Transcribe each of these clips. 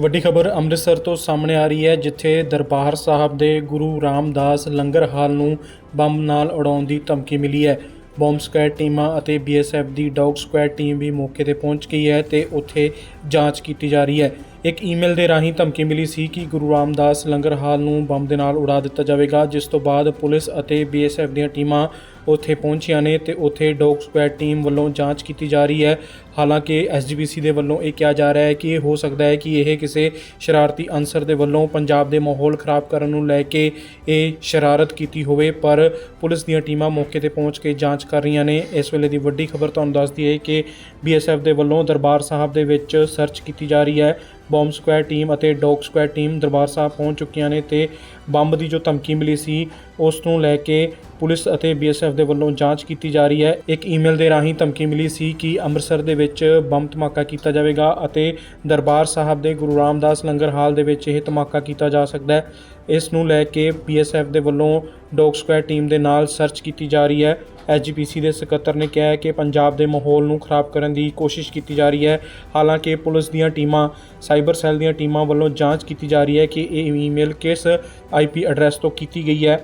ਵੱਡੀ ਖਬਰ ਅੰਮ੍ਰਿਤਸਰ ਤੋਂ ਸਾਹਮਣੇ ਆ ਰਹੀ ਹੈ, ਜਿੱਥੇ ਦਰਬਾਰ ਸਾਹਿਬ ਦੇ ਗੁਰੂ ਰਾਮਦਾਸ ਲੰਗਰ ਹਾਲ ਨੂੰ ਬੰਬ ਨਾਲ ਉਡਾਉਣ ਦੀ ਧਮਕੀ ਮਿਲੀ ਹੈ। ਬੰਬ ਸਕੁਐਡ ਟੀਮਾਂ ਅਤੇ ਬੀਐਸਐਫ ਦੀ ਡੌਗ ਸਕੁਐਡ ਟੀਮ ਵੀ ਮੌਕੇ ਤੇ ਪਹੁੰਚ ਗਈ ਹੈ ਤੇ ਉੱਥੇ ਜਾਂਚ ਕੀਤੀ ਜਾ ਰਹੀ ਹੈ। ਇੱਕ ਈਮੇਲ ਦੇ ਰਾਹੀਂ ਧਮਕੀ ਮਿਲੀ ਸੀ ਕਿ ਗੁਰੂ ਰਾਮਦਾਸ ਲੰਗਰ ਹਾਲ ਨੂੰ ਬੰਬ ਦੇ ਨਾਲ ਉਡਾ ਦਿੱਤਾ ਜਾਵੇਗਾ, ਜਿਸ ਤੋਂ ਬਾਅਦ ਪੁਲਿਸ ਅਤੇ ਬੀਐਸਐਫ ਦੀਆਂ ਟੀਮਾਂ ਉੱਥੇ ਪਹੁੰਚੀਆਂ ਨੇ ਤੇ ਉੱਥੇ ਡੌਗ ਸਕੁਐਡ ਟੀਮ ਵੱਲੋਂ ਜਾਂਚ ਕੀਤੀ ਜਾ ਰਹੀ ਹੈ। ਹਾਲਾਂਕਿ ਐਸਜੀਬੀਸੀ ਦੇ ਵੱਲੋਂ ਇਹ ਕਿਹਾ ਜਾ ਰਿਹਾ ਹੈ ਕਿ ਇਹ ਹੋ ਸਕਦਾ ਹੈ ਕਿ ਇਹ ਕਿਸੇ ਸ਼ਰਾਰਤੀ ਅਨਸਰ ਦੇ ਵੱਲੋਂ ਪੰਜਾਬ ਦੇ ਮਾਹੌਲ ਖਰਾਬ ਕਰਨ ਨੂੰ ਲੈ ਕੇ ਇਹ ਸ਼ਰਾਰਤ ਕੀਤੀ ਹੋਵੇ, ਪਰ ਪੁਲਿਸ ਦੀਆਂ ਟੀਮਾਂ ਮੌਕੇ ਤੇ ਪਹੁੰਚ ਕੇ ਜਾਂਚ ਕਰ ਰਹੀਆਂ ਨੇ। ਇਸ ਵੇਲੇ ਦੀ ਵੱਡੀ ਖਬਰ ਤੁਹਾਨੂੰ ਦੱਸਦੀ ਹੈ ਕਿ ਬੀਐਸਐਫ ਦੇ ਵੱਲੋਂ ਦਰਬਾਰ ਸਾਹਿਬ ਦੇ ਵਿੱਚ ਸਰਚ ਕੀਤੀ ਜਾ ਰਹੀ ਹੈ। ਬੰਬ ਸਕੁਐਡ ਟੀਮ ਅਤੇ dog squad team Darbar Sahib ਪਹੁੰਚ ਚੁੱਕੀਆਂ ਨੇ ਤੇ ਬੰਬ ਦੀ ਜੋ ਧਮਕੀ ਮਿਲੀ ਸੀ, ਉਸ ਨੂੰ ਲੈ ਕੇ ਪੁਲਿਸ ਅਤੇ ਬੀਐਸਐਫ ਦੇ ਵੱਲੋਂ ਜਾਂਚ ਕੀਤੀ ਜਾ ਰਹੀ ਹੈ। ਇੱਕ ਈਮੇਲ ਦੇ ਰਾਹੀਂ ਧਮਕੀ ਮਿਲੀ ਸੀ ਕਿ ਅੰਮ੍ਰਿਤਸਰ ਦੇ ਵਿੱਚ ਵਿੱਚ ਬੰਬ ਧਮਾਕਾ ਕੀਤਾ ਜਾਵੇਗਾ ਅਤੇ ਦਰਬਾਰ ਸਾਹਿਬ ਦੇ ਗੁਰੂ ਰਾਮਦਾਸ ਲੰਗਰ ਹਾਲ ਦੇ ਵਿੱਚ ਇਹ ਧਮਾਕਾ ਕੀਤਾ ਜਾ ਸਕਦਾ ਹੈ। ਇਸ ਨੂੰ ਲੈ ਕੇ ਬੀਐਸਐਫ ਦੇ ਵੱਲੋਂ ਡੌਗ ਸਕੁਐਡ ਟੀਮ ਦੇ ਨਾਲ ਸਰਚ ਕੀਤੀ ਜਾ ਰਹੀ ਹੈ। ਐਸਜੀਪੀਸੀ ਦੇ ਸਕੱਤਰ ਨੇ ਕਿਹਾ ਹੈ ਕਿ ਪੰਜਾਬ ਦੇ ਮਾਹੌਲ ਨੂੰ ਖਰਾਬ ਕਰਨ ਦੀ ਕੋਸ਼ਿਸ਼ ਕੀਤੀ ਜਾ ਰਹੀ ਹੈ। ਹਾਲਾਂਕਿ ਪੁਲਿਸ ਦੀਆਂ ਟੀਮਾਂ, ਸਾਈਬਰ ਸੈੱਲ ਦੀਆਂ ਟੀਮਾਂ ਵੱਲੋਂ ਜਾਂਚ ਕੀਤੀ ਜਾ ਰਹੀ ਹੈ ਕਿ ਇਹ ਈਮੇਲ ਕਿਸ ਆਈਪੀ ਐਡਰੈਸ ਤੋਂ ਕੀਤੀ ਗਈ ਹੈ।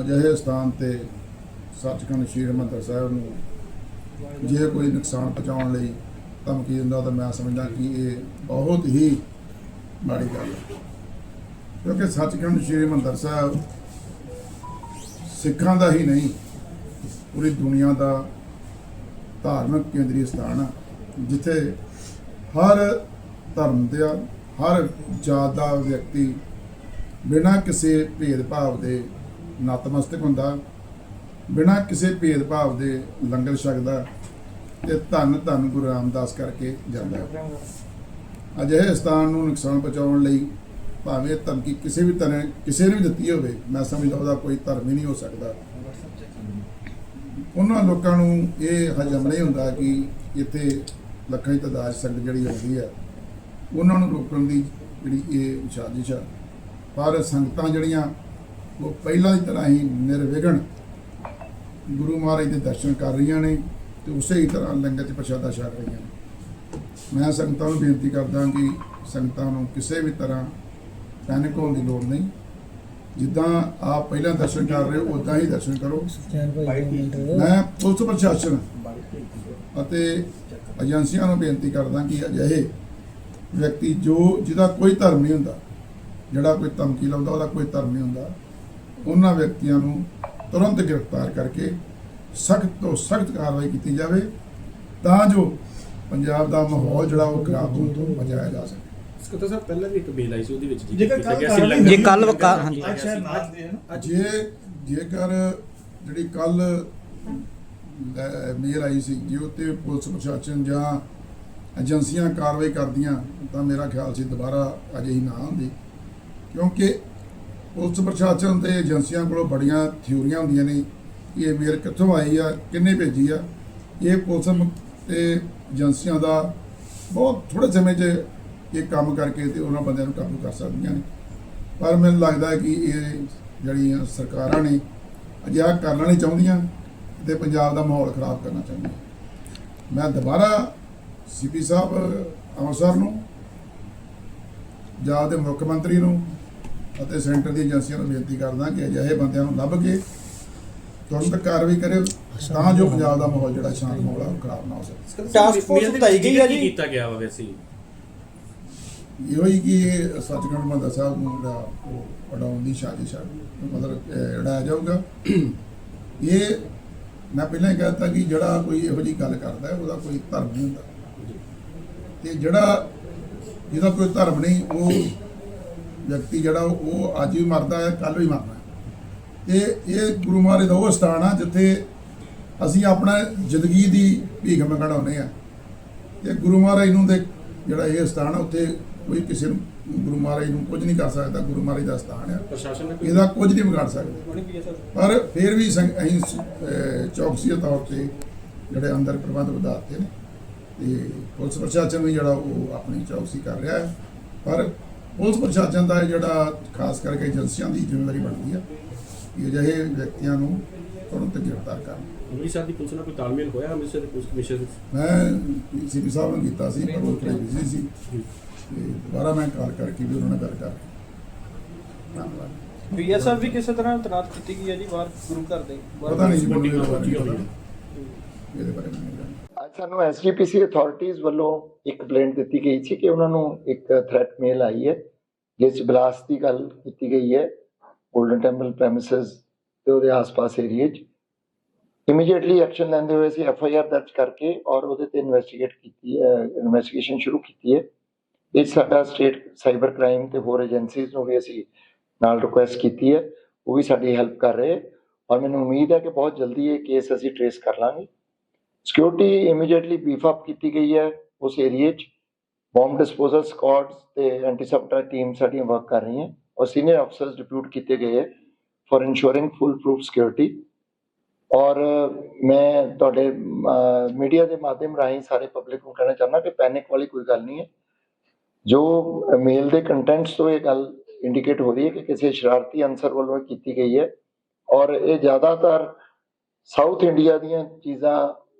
ਅਜਿਹੇ ਸਥਾਨ ਤੇ ਸੱਚਖੰਡ ਸ੍ਰੀ ਹਰਿਮੰਦਰ ਸਾਹਿਬ ਨੂੰ ਜੇ ਕੋਈ ਨੁਕਸਾਨ ਪਹੁੰਚਾਉਣ ਲਈ ਧਮਕੀ ਦਿੰਦਾ ਤਾਂ ਮੈਂ ਸਮਝਦਾ ਕਿ ਇਹ ਬਹੁਤ ਹੀ ਮਾੜੀ ਗੱਲ ਹੈ। ਕਿਉਂਕਿ ਸੱਚਖੰਡ ਸ੍ਰੀ ਹਰਿਮੰਦਰ ਸਾਹਿਬ ਸਿੱਖਾਂ ਦਾ ਹੀ ਨਹੀਂ, ਪੂਰੀ ਦੁਨੀਆ ਦਾ ਧਾਰਮਿਕ ਕੇਂਦਰੀ ਸਥਾਨ ਹੈ ਜਿੱਥੇ ਹਰ ਧਰਮ ਦਾ ਹਰ ਜਾਤ ਦਾ ਵਿਅਕਤੀ ਬਿਨਾਂ ਕਿਸੇ ਭੇਦਭਾਵ ਦੇ ਨਤਮਸਤਕ ਹੁੰਦਾ। ਬਿਨਾਂ ਕਿਸੇ ਭੇਦਭਾਵ ਦੇ ਲੰਗਰ ਛਕਦਾ ਤੇ ਧੰਨ ਧੰਨ ਗੁਰੂ ਰਾਮਦਾਸ ਕਰਕੇ ਜਾਂਦਾ। ਅਜਿਹੇ ਸਥਾਨ ਨੂੰ ਨੁਕਸਾਨ ਪਹੁੰਚਾਉਣ ਲਈ ਭਾਵੇਂ ਧਮਕੀ ਕਿਸੇ ਵੀ ਤਰ੍ਹਾਂ, ਕਿਸੇ ਨੇ ਵੀ ਦਿੱਤੀ ਹੋਵੇ, ਮੈਂ ਸਮਝਦਾ ਉਹਦਾ ਕੋਈ ਧਰਮ ਹੀ ਨਹੀਂ ਹੋ ਸਕਦਾ। ਉਹਨਾਂ ਲੋਕਾਂ ਨੂੰ ਇਹ ਹਜਮ ਨਹੀਂ ਹੁੰਦਾ ਕਿ ਇੱਥੇ ਲੱਖਾਂ ਦੀ ਤਾਦਾਦ ਸੰਗਤ ਜਿਹੜੀ ਹੁੰਦੀ ਹੈ, ਉਹਨਾਂ ਨੂੰ ਰੋਕਣ ਦੀ ਜਿਹੜੀ ਇਹ ਸਾਜ਼ਿਸ਼ ਆ। ਪਰ ਸੰਗਤਾਂ ਜਿਹੜੀਆਂ ਉਹ ਪਹਿਲਾਂ ਦੀ ਤਰ੍ਹਾਂ ਹੀ ਨਿਰਵਿਘਨ ਗੁਰੂ ਮਹਾਰਾਜ ਦੇ ਦਰਸ਼ਨ ਕਰ ਰਹੀਆਂ ਨੇ ਤੇ ਉਸੇ ਹੀ ਤਰ੍ਹਾਂ ਲੰਗਰ 'ਚ ਪ੍ਰਸ਼ਾਦਾ ਛਕ ਰਹੀਆਂ ਨੇ। ਮੈਂ ਸੰਗਤਾਂ ਨੂੰ ਬੇਨਤੀ ਕਰਦਾ ਕਿ ਸੰਗਤਾਂ ਨੂੰ ਕਿਸੇ ਵੀ ਤਰ੍ਹਾਂ ਪੈਨਿਕ ਹੋਣ ਦੀ ਲੋੜ ਨਹੀਂ। ਜਿੱਦਾਂ ਆਪ ਪਹਿਲਾਂ ਦਰਸ਼ਨ ਕਰ ਰਹੇ ਹੋ ਉਦਾਂ ਹੀ ਦਰਸ਼ਨ ਕਰੋ। ਮੈਂ ਪੁਲਿਸ ਪ੍ਰਸ਼ਾਸਨ ਅਤੇ ਏਜੰਸੀਆਂ ਨੂੰ ਬੇਨਤੀ ਕਰਦਾ ਕਿ ਅਜਿਹੇ ਵਿਅਕਤੀ ਜੋ ਜਿਹਦਾ ਕੋਈ ਧਰਮ ਨਹੀਂ ਹੁੰਦਾ ਜਿਹੜਾ ਕੋਈ ਧਮਕੀ ਲਾਉਂਦਾ ਉਹਦਾ ਕੋਈ ਧਰਮ ਨਹੀਂ ਹੁੰਦਾ ਉਹਨਾਂ ਵਿਅਕਤੀਆਂ ਨੂੰ ਤੁਰੰਤ ਗ੍ਰਿਫਤਾਰ ਕਰਕੇ ਸਖਤ ਤੋਂ ਸਖਤ ਕਾਰਵਾਈ ਕੀਤੀ ਜਾਵੇ ਤਾਂ ਜੋ ਪੰਜਾਬ ਦਾ ਮਾਹੌਲ ਜਿਹੜਾ ਉਹ ਖਰਾਬ ਹੋਣ ਤੋਂ ਬਚਾਇਆ ਜਾ ਸਕੇ। ਸਕੱਤਰ ਸਾਹਿਬ ਪਹਿਲਾਂ ਵੀ ਇੱਕ ਬੇਲ ਆਈ ਸੀ ਉਹਦੇ ਵਿੱਚ ਜੇਕਰ ਜੇ ਵਕਾ- ਹਾਂਜੀ। ਅੱਜ ਅੱਜ ਜੇ ਜਿਹੜੀ ਕੱਲ ਮੇਲ ਆਈ ਸੀ ਜੇ ਉੱਤੇ ਪੁਲਿਸ ਪ੍ਰਸ਼ਾਸਨ ਜਾਂ ਏਜੰਸੀਆਂ ਕਾਰਵਾਈ ਕਰਦੀਆਂ ਤਾਂ ਮੇਰਾ ਖਿਆਲ ਸੀ ਦੁਬਾਰਾ ਅਜਿਹੀ ਨਾ ਹੁੰਦੀ ਕਿਉਂਕਿ ਪੁਲਿਸ ਪ੍ਰਸ਼ਾਸਨ ਤੇ ਏਜੰਸੀਆਂ ਕੋਲੋਂ ਬੜੀਆਂ ਥਿਊਰੀਆਂ ਹੁੰਦੀਆਂ ਨੇ ਕਿ ਇਹ ਮੇਲ ਕਿੱਥੋਂ ਆਈ ਆ ਕਿੰਨੇ ਭੇਜੀ ਆ। ਇਹ ਪੁਲਿਸ ਮ- ਤੇ ਏਜੰਸੀਆਂ ਦਾ ਬਹੁਤ ਥੋੜੇ ਸਮੇਂ 'ਚ ਇਹ ਕੰਮ ਕਰਕੇ ਤੇ ਉਹਨਾਂ ਬੰਦਿਆਂ ਨੂੰ ਕਾਬੂ ਕਰ ਸਕਦੀਆਂ ਨੇ। ਪਰ ਮੈਨੂੰ ਲੱਗਦਾ ਕਿ ਇਹ ਜਿਹੜੀਆਂ ਸਰਕਾਰਾਂ ਨੇ ਅਜਿਹਾ ਕਰਨਾ ਨਹੀਂ ਚਾਹੁੰਦੀਆਂ ਤੇ ਪੰਜਾਬ ਦਾ ਮਾਹੌਲ ਖਰਾਬ ਕਰਨਾ ਚਾਹੁੰਦੀਆਂ। ਮੈਂ ਦੁਬਾਰਾ ਸੀਪੀ ਸਾਹਿਬ ਅੰਮ੍ਰਿਤਸਰ ਨੂੰ ਪੰਜਾਬ ਦੇ ਮੁੱਖ ਮੰਤਰੀ ਨੂੰ ਅਤੇ ਸੈਂਟਰ ਦੀ ਏਜੰਸੀਆਂ ਨੂੰ ਬੇਨਤੀ ਕਰਦਾ ਕਿ ਅਜਿਹੇ ਬੰਦਿਆਂ ਨੂੰ ਲੱਭ ਕੇ ਤੁਰੰਤ ਕਾਰਵਾਈ ਕਰੇ ਤਾਂ ਜੋ ਪੰਜਾਬ ਦਾ ਮਾਹੌਲ ਜਿਹੜਾ ਸ਼ਾਂਤ ਮਾਹੌਲ ਆ ਉਹ ਖਰਾਬ ਨਾ ਹੋ ਸਕੇ ਮੇਲ ਦੇ ਬਣਾਈ ਗਈ ਕੀ ਜੀ। ਕੀਤਾ ਗਿਆ ਵਾ ਵੈਸੇ ਹੀ? ਇਹੋ ਹੀ ਕਿ ਸੱਚਖੰਡ ਮੰਦਰ ਸਾਹਿਬ ਨੂੰ ਜਿਹੜਾ ਉਹ ਉਡਾਉਣ ਦੀ ਸਾਜ਼ਿਸ਼ ਆ ਮਤਲਬ ਇਹ ਉਡਾਇਆ ਜਾਊਗਾ ਇਹ ਮੈਂ ਪਹਿਲਾਂ ਹੀ ਕਹਿਤਾ ਕਿ ਜਿਹੜਾ ਕੋਈ ਇਹੋ ਜੀ ਗੱਲ ਕਰਦਾ ਹੈ, ਉਹਦਾ ਕੋਈ ਧਰਮ ਨਹੀਂ ਹੁੰਦਾ ਤੇ ਜਿਹੜਾ ਜਿਹਦਾ ਕੋਈ ਧਰਮ ਨਹੀਂ ਉਹ ਵਿਅਕਤੀ ਜਿਹੜਾ ਉਹ ਅੱਜ ਵੀ ਮਰਦਾ ਹੈ ਕੱਲ ਵੀ ਮਰਨਾ ਹੈ। ਤੇ ਇਹ ਗੁਰੂ ਮਹਾਰਾਜ ਦਾ ਉਹ ਸਥਾਨ ਆ ਜਿੱਥੇ ਅਸੀਂ ਆਪਣਾ ਜ਼ਿੰਦਗੀ ਦੀ ਭੀਖ ਮੰਗਣਾਉਂਦੇ ਆ ਤੇ ਗੁਰੂ ਮਹਾਰਾਜ ਨੂੰ ਦੇ ਜਿਹੜਾ ਇਹ ਸਥਾਨ ਆ ਉੱਥੇ ਕੋਈ ਕਿਸੇ ਨੂੰ ਗੁਰੂ ਮਹਾਰਾਜ ਨੂੰ ਕੁਝ ਨਹੀਂ ਕਰ ਸਕਦਾ ਗੁਰੂ ਮਹਾਰਾਜ ਦਾ ਸਥਾਨ ਆ। ਪ੍ਰਸ਼ਾਸਨ ਇਹਦਾ ਕੁਝ ਨਹੀਂ ਵਿਗਾੜ ਸਕਦੇ। ਪਰ ਫਿਰ ਵੀ ਅਸੀਂ ਅਹ, ਚੌਕਸੀ ਦੇ ਤੌਰ ਤੇ ਜਿਹੜੇ ਅੰਦਰ ਪ੍ਰਬੰਧ ਵਧਾਤੇ ਨੇ ਤੇ ਪੁਲਿਸ ਪ੍ਰਸ਼ਾਸਨ ਵੀ ਜਿਹੜਾ ਉਹ ਆਪਣੀ ਚੌਕਸੀ ਕਰ ਰਿਹਾ ਹੈ। ਪਰ ਪੁਲਿਸ ਪ੍ਰਸ਼ਾਸਨ ਦਾ ਜਿਹੜਾ ਖਾਸ ਕਰਕੇ ਏਜੰਸੀਆਂ ਦੀ ਜ਼ਿੰਮੇਵਾਰੀ ਬਣਦੀ ਆ ਕਿ ਅਜਿਹੇ ਵਿਅਕਤੀਆਂ ਨੂੰ ਤੁਰੰਤ ਗ੍ਰਿਫਤਾਰ ਕਰਨ। ਅੰਮ੍ਰਿਤਸਰ ਦੀ ਪੁਲਿਸ ਨਾਲ ਕੋਈ ਤਾਲਮੇਲ ਹੋਇਆ? ਅੰਮ੍ਰਿਤਸਰ ਦੇ ਪੁਲਿਸ ਕਮਿਸ਼ਨਰ ਮੈਂ ਸੀਪੀ ਸਾਹਿਬ ਨੂੰ ਕੀਤਾ ਸੀ ਪਰ ਉਹ ਥੋੜੇ ਬਿਜ਼ੀ ਸੀ। ਤੇ ਦੁਬਾਰਾ ਮੈਂ ਕਾਲ ਕਰਕੇ ਵੀ ਉਹਨਾਂ ਨਾਲ ਗੱਲ ਕਰ ਧੰਨਵਾਦ। ਬੀਐਸਐਫ ਵੀ ਕਿਸੇ ਤਰ੍ਹਾਂ ਤਨਾਤ ਕੀਤੀ ਗਈ ਹੈ ਜੀ ਬਾਹਰ? ਗੁਰੂ ਘਰ ਦੇ ਪਤਾ ਨਹੀਂ ਜੀ ਮੈਨੂੰ ਇਹਦੇ ਬਾਰੇ ਗੱਲ ਨਹੀਂ ਹੋਈ ਪਤਾ। ਹੈ। ਇਹਦੇ ਬਾਰੇ ਅੱਜ ਸਾਨੂੰ ਐਸਜੀਪੀਸੀ ਅਥਾਰਟੀਜ਼ ਵੱਲੋਂ ਇੱਕ ਕੰਪਲੇਂਟ ਦਿੱਤੀ ਗਈ ਸੀ ਕਿ ਉਹਨਾਂ ਨੂੰ ਇੱਕ ਥ੍ਰੈਟ ਮੇਲ ਆਈ ਹੈ, ਜਿਸ 'ਚ ਬਲਾਸਟ ਦੀ ਗੱਲ ਕੀਤੀ ਗਈ ਹੈ ਗੋਲਡਨ ਟੈਂਪਲ ਪ੍ਰੈਮਿਸਸ ਤੇ ਉਹਦੇ ਆਸ-ਪਾਸ ਏਰੀਏ 'ਚ ਇਮੀਡੀਏਟਲੀ ਐਕਸ਼ਨ ਲੈਂਦੇ ਹੋਏ ਅਸੀਂ ਐਫ ਆਈ ਆਰ ਦਰਜ ਕਰਕੇ ਔਰ ਉਹਦੇ ਤੇ ਇਨਵੈਸਟੀਗੇਟ ਕੀਤੀ ਹੈ ਇਨਵੈਸਟੀਗੇਸ਼ਨ ਸ਼ੁਰੂ ਕੀਤੀ ਹੈ ਇਹ 'ਚ ਸਾਡਾ ਸਟੇਟ ਸਾਈਬਰ ਕ੍ਰਾਈਮ ਤੇ ਹੋਰ ਏਜੰਸੀਜ਼ ਨੂੰ ਵੀ ਅਸੀਂ ਨਾਲ ਰਿਕੁਐਸਟ ਕੀਤੀ ਹੈ, ਉਹ ਵੀ ਸਾਡੀ ਹੈਲਪ ਕਰ ਰਹੇ ਔਰ ਮੈਨੂੰ ਉਮੀਦ ਹੈ ਕਿ ਬਹੁਤ ਜਲਦੀ ਇਹ ਕੇਸ ਅਸੀਂ ਟ੍ਰੇਸ ਕਰ ਲਾਂਗੇ ਸਿਕਿਉਰਿਟੀ ਇਮੀਡੀਏਟਲੀ ਬੀਫ ਅਪ ਕੀਤੀ ਗਈ ਹੈ ਉਸ ਏਰੀਏ 'ਚ। ਬੰਬ ਡਿਸਪੋਜ਼ਲ ਸਕੁਆਡਸ ਤੇ ਐਂਟੀ ਟੀਮ ਸਾਡੀਆਂ ਵਰਕ ਕਰ ਰਹੀਆਂ। ਔਰ ਸੀਨੀਅਰ ਅਫਸਰਸ ਡਿਪਿਊਟ ਕੀਤੇ ਗਏ ਹੈ for ensuring full proof security ਔਰ ਮੈਂ ਤੁਹਾਡੇ ਮੀਡੀਆ ਦੇ ਮਾਧਿਅਮ ਰਾਹੀਂ ਸਾਰੇ ਪਬਲਿਕ ਨੂੰ ਕਹਿਣਾ ਚਾਹੁੰਦਾ ਕਿ ਪੈਨਿਕ ਵਾਲੀ ਕੋਈ ਗੱਲ ਨਹੀਂ ਹੈ। ਜੋ ਮੇਲ ਦੇ ਕੰਟੈਂਟਸ ਤੋਂ ਇਹ ਗੱਲ ਇੰਡੀਕੇਟ ਹੋ ਰਹੀ ਹੈ ਕਿ ਕਿਸੇ ਸ਼ਰਾਰਤੀ ਅਨਸਰ ਵੱਲੋਂ ਕੀਤੀ ਗਈ ਹੈ। ਔਰ ਇਹ ਜ਼ਿਆਦਾਤਰ ਸਾਊਥ ਇੰਡੀਆ ਦੀਆਂ ਚੀਜ਼ਾਂ